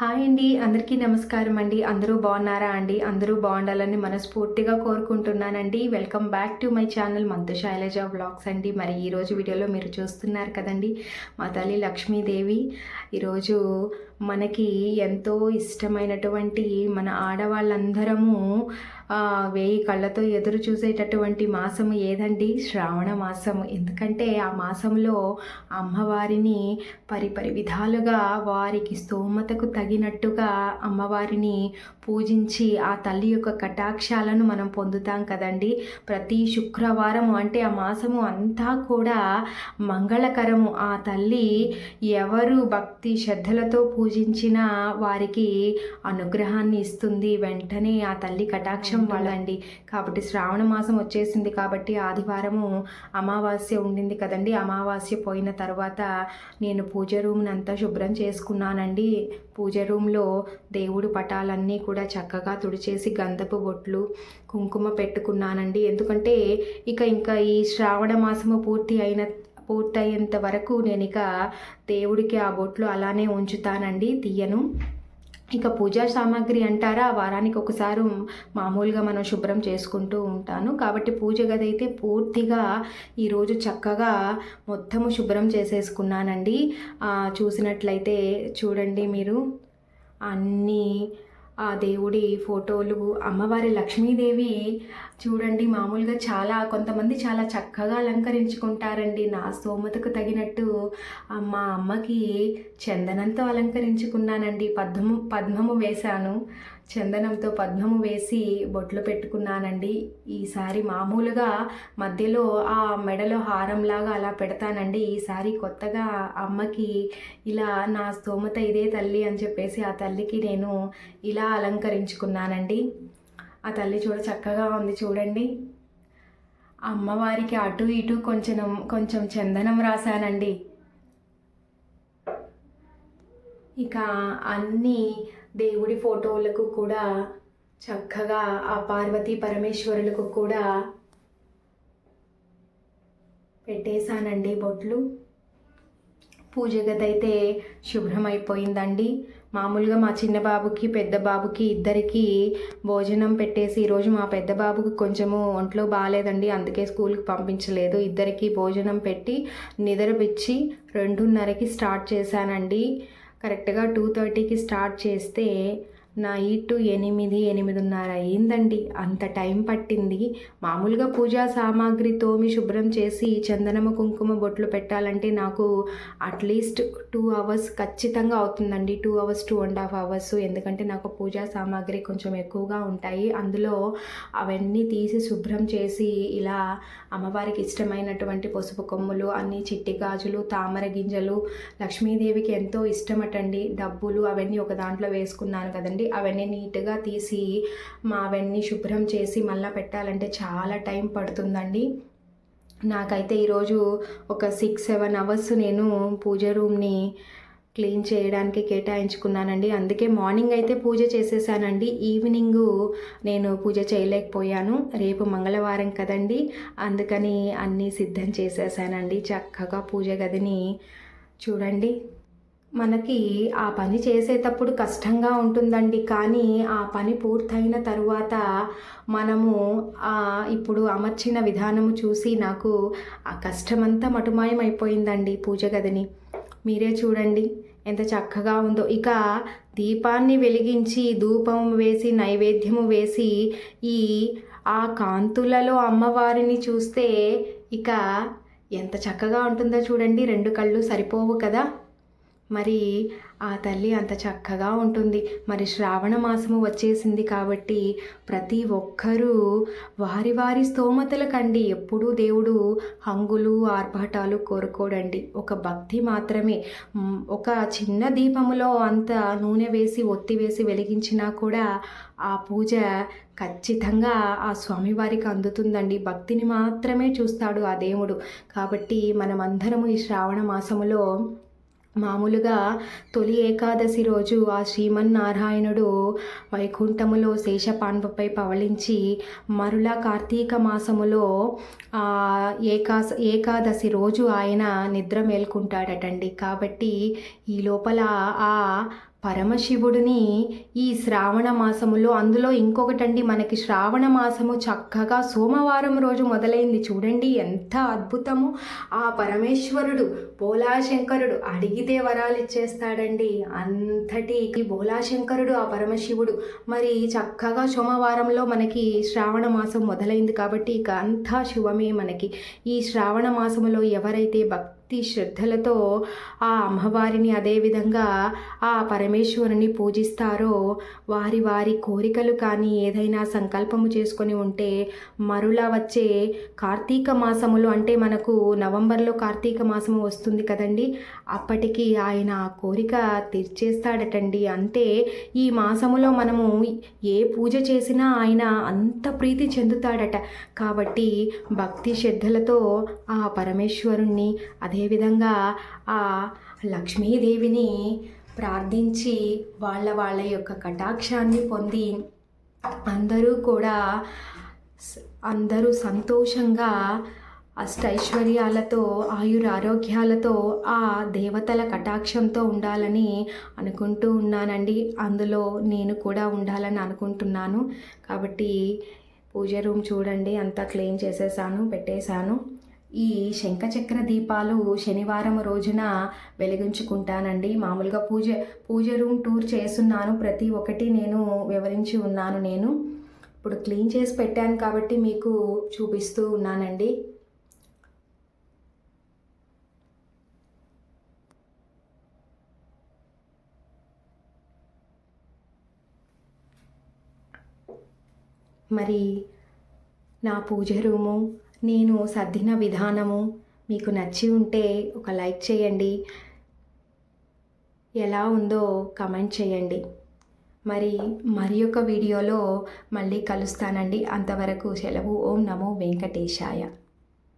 Hi అండి అందరికీ నమస్కారం అండి. అందరూ బాగున్నారా అండి? అందరూ బాగుండాలని మనస్ఫూర్తిగా కోరుకుంటున్నానండి. Welcome back to my channel Manthu Sailaja blogs అండి. మరి ఈరోజు వీడియోలో మీరు చూస్తున్నారు కదండి మా తల్లి లక్ష్మీదేవి. ఈరోజు మనకి ఎంతో ఇష్టమైనటువంటి మన ఆడవాళ్ళందరము వేయి కళ్ళతో ఎదురు చూసేటటువంటి మాసము ఏదండి? శ్రావణ మాసము. ఎందుకంటే ఆ మాసంలో అమ్మవారిని పరిపరి విధాలుగా వారికి స్తోమతకు తగినట్టుగా అమ్మవారిని పూజించి ఆ తల్లి యొక్క కటాక్షాలను మనం పొందుతాం కదండి. ప్రతి శుక్రవారం అంటే ఆ మాసము అంతా కూడా మంగళకరము. ఆ తల్లి ఎవరు భక్తి శ్రద్ధలతో పూజించినా వారికి అనుగ్రహాన్ని ఇస్తుంది. వెంటనే ఆ తల్లి కటాక్షం వాళ్ళండి కాబట్టి శ్రావణ మాసం వచ్చేసింది కాబట్టి ఆదివారము అమావాస్య ఉండింది కదండి. అమావాస్య పోయిన తర్వాత నేను పూజ రూమ్ని అంతా శుభ్రం చేసుకున్నానండి. పూజ రూమ్లో దేవుడు పటాలన్నీ కూడా చక్కగా తుడిచేసి గంధపు బొట్లు కుంకుమ పెట్టుకున్నానండి. ఎందుకంటే ఇక ఇంకా ఈ శ్రావణ మాసము పూర్తి అయిన పూర్తయ్యేంత వరకు నేను ఇక దేవుడికి ఆ బొట్లు అలానే ఉంచుతానండి తీయను. ఇక పూజా సామాగ్రి అంటారా వారానికి ఒకసారి మామూలుగా మనం శుభ్రం చేసుకుంటూ ఉంటాను. కాబట్టి పూజ గది అయితే పూర్తిగా ఈరోజు చక్కగా మొత్తము శుభ్రం చేసేసుకున్నానండి. చూసినట్లయితే చూడండి మీరు అన్నీ ఆ దేవుడి ఫోటోలు అమ్మవారి లక్ష్మీదేవి చూడండి మామూలుగా చాలా కొంతమంది చాలా చక్కగా అలంకరించుకుంటారండి. నా స్తోమతకు తగినట్టు మా అమ్మకి చందనంతో అలంకరించుకున్నానండి. పద్మము పద్మము వేశాను. చందనంతో పద్మము వేసి బొట్లు పెట్టుకున్నానండి. ఈసారి మామూలుగా మధ్యలో ఆ మెడలో హారంలాగా అలా పెడతానండి. ఈసారి కొత్తగా అమ్మకి ఇలా నా స్తోమత ఇదే తల్లి అని చెప్పేసి ఆ తల్లికి నేను ఇలా అలంకరించుకున్నానండి. ఆ తల్లి చూడ చక్కగా ఉంది చూడండి. అమ్మవారికి అటు ఇటు కొంచెం కొంచెం చందనం రాశానండి. ఇక అన్ని దేవుడి ఫోటోలకు కూడా చక్కగా ఆ పార్వతీ పరమేశ్వరులకు కూడా పెట్టేశానండి బొట్లు. పూజ గది అయితే శుభ్రమైపోయిందండి. మామూలుగా మా చిన్న బాబుకి పెద్ద బాబుకి ఇద్దరికి భోజనం పెట్టేసి ఈరోజు మా పెద్ద బాబుకి కొంచెము ఒంట్లో బాగాలేదండి. అందుకే స్కూల్కి పంపించలేదు. ఇద్దరికి భోజనం పెట్టి నిద్రపిచ్చి రెండున్నరకి స్టార్ట్ చేశానండి. కరెక్ట్గా టూ థర్టీకి స్టార్ట్ చేస్తే నైట్ ఎనిమిది ఎనిమిదిన్నర అయిందండి అంత టైం పట్టింది. మామూలుగా పూజా సామాగ్రి తోమి శుభ్రం చేసి చందనమ కుంకుమ బొట్లు పెట్టాలంటే నాకు అట్లీస్ట్ టూ అవర్స్ ఖచ్చితంగా అవుతుందండి. Two hours two and half hours ఎందుకంటే నాకు పూజా సామాగ్రి కొంచెం ఎక్కువగా ఉంటాయి. అందులో అవన్నీ తీసి శుభ్రం చేసి ఇలా అమ్మవారికి ఇష్టమైనటువంటి పసుపు కొమ్ములు అన్ని చిట్టి గాజులు తామర గింజలు లక్ష్మీదేవికి ఎంతో ఇష్టమటండి. డబ్బులు అవన్నీ ఒక దాంట్లో వేసుకున్నాను కదండి. అవన్నీ నీట్గా తీసి మా అవన్నీ శుభ్రం చేసి మళ్ళీ పెట్టాలంటే చాలా టైం పడుతుందండి. నాకైతే ఈరోజు ఒక సిక్స్ సెవెన్ అవర్స్ నేను పూజ రూమ్ని క్లీన్ చేయడానికి కేటాయించుకున్నానండి. అందుకే మార్నింగ్ అయితే పూజ చేసేసానండి. ఈవినింగ్ నేను పూజ చేయలేకపోయాను. రేపు మంగళవారం కదండి. అందుకని అన్నీ సిద్ధం చేసేసానండి. చక్కగా పూజ గదిని చూడండి. మనకి ఆ పని చేసేటప్పుడు కష్టంగా ఉంటుందండి. కానీ ఆ పని పూర్తయిన తరువాత మనము ఇప్పుడు అమర్చిన విధానము చూసి నాకు ఆ కష్టమంతా మటుమాయం అయిపోయిందండి పూజ గదిని. మీరే చూడండి ఎంత చక్కగా ఉందో. ఇక దీపాన్ని వెలిగించి ధూపం వేసి నైవేద్యము వేసి ఈ ఆ కాంతులలో అమ్మవారిని చూస్తే ఇక ఎంత చక్కగా ఉంటుందో చూడండి. రెండు కళ్ళు సరిపోవు కదా. మరి ఆ తల్లి అంత చక్కగా ఉంటుంది. మరి శ్రావణ మాసము వచ్చేసింది కాబట్టి ప్రతి ఒక్కరూ వారి వారి స్తోమతలకండి ఎప్పుడూ దేవుడు హంగులు ఆర్భాటాలు కోరుకోడండి. ఒక భక్తి మాత్రమే. ఒక చిన్న దీపములో అంత నూనె వేసి ఒత్తి వేసి వెలిగించినా కూడా ఆ పూజ ఖచ్చితంగా ఆ స్వామివారికి అందుతుందండి. భక్తిని మాత్రమే చూస్తాడు ఆ దేవుడు. కాబట్టి మనమందరము ఈ శ్రావణ మాసములో మామూలుగా తొలి ఏకాదశి రోజు ఆ శ్రీమన్నారాయణుడు వైకుంఠములో శేషపాన్పపై పవళించి మరులా కార్తీక మాసములో ఆ ఏకాదశి రోజు ఆయన నిద్ర మేల్కుంటాడటండి. కాబట్టి ఈ లోపల ఆ పరమశివుడిని ఈ శ్రావణ మాసములో అందులో ఇంకొకటండి. మనకి శ్రావణ మాసము చక్కగా సోమవారం రోజు మొదలైంది. చూడండి ఎంత అద్భుతము. ఆ పరమేశ్వరుడు బోలాశంకరుడు అడిగితే వరాలు ఇచ్చేస్తాడండి. అంతటి బోలాశంకరుడు ఆ పరమశివుడు. మరి చక్కగా సోమవారంలో మనకి శ్రావణ మాసం మొదలైంది కాబట్టి ఇక అంతా శుభమే మనకి. ఈ శ్రావణ మాసములో ఎవరైతే భక్తి శ్రద్ధలతో ఆ అమ్మవారిని అదేవిధంగా ఆ పరమేశ్వరుని పూజిస్తారో వారి వారి కోరికలు కానీ ఏదైనా సంకల్పము చేసుకొని ఉంటే మరులా వచ్చే కార్తీక మాసములు అంటే మనకు నవంబర్లో కార్తీక మాసము వస్తుంది కదండి. అప్పటికి ఆయన ఆ కోరిక తీర్చేస్తాడటండి. అంటే ఈ మాసములో మనము ఏ పూజ చేసినా ఆయన అంత ప్రీతి చెందుతాడట. కాబట్టి భక్తి శ్రద్ధలతో ఆ పరమేశ్వరుణ్ణి అదే అదేవిధంగా ఆ లక్ష్మీదేవిని ప్రార్థించి వాళ్ళ వాళ్ళ యొక్క కటాక్షాన్ని పొంది అందరూ కూడా అందరూ సంతోషంగా అష్టైశ్వర్యాలతో ఆయురారోగ్యాలతో ఆ దేవతల కటాక్షంతో ఉండాలని అనుకుంటూ ఉన్నానండి. అందులో నేను కూడా ఉండాలని అనుకుంటున్నాను. కాబట్టి పూజ రూమ్ చూడండి. అంతా క్లీన్ చేసేసాను పెట్టేశాను. ఈ శంఖచక్ర దీపాలు శనివారం రోజున వెలిగించుకుంటానండి. మామూలుగా పూజ పూజ రూమ్ టూర్ చేస్తున్నాను. ప్రతి ఒక్కటి నేను వివరించి ఉన్నాను నేను. ఇప్పుడు క్లీన్ చేసి పెట్టాను కాబట్టి మీకు చూపిస్తూ ఉన్నానండి. మరి నా పూజ రూము నేను సర్దిన విధానము మీకు నచ్చి ఉంటే ఒక లైక్ చేయండి. ఎలా ఉందో కమెంట్ చేయండి. మరి మరి ఒక వీడియోలో మళ్ళీ కలుస్తానండి. అంతవరకు సెలవు. ఓం నమో వెంకటేశాయ.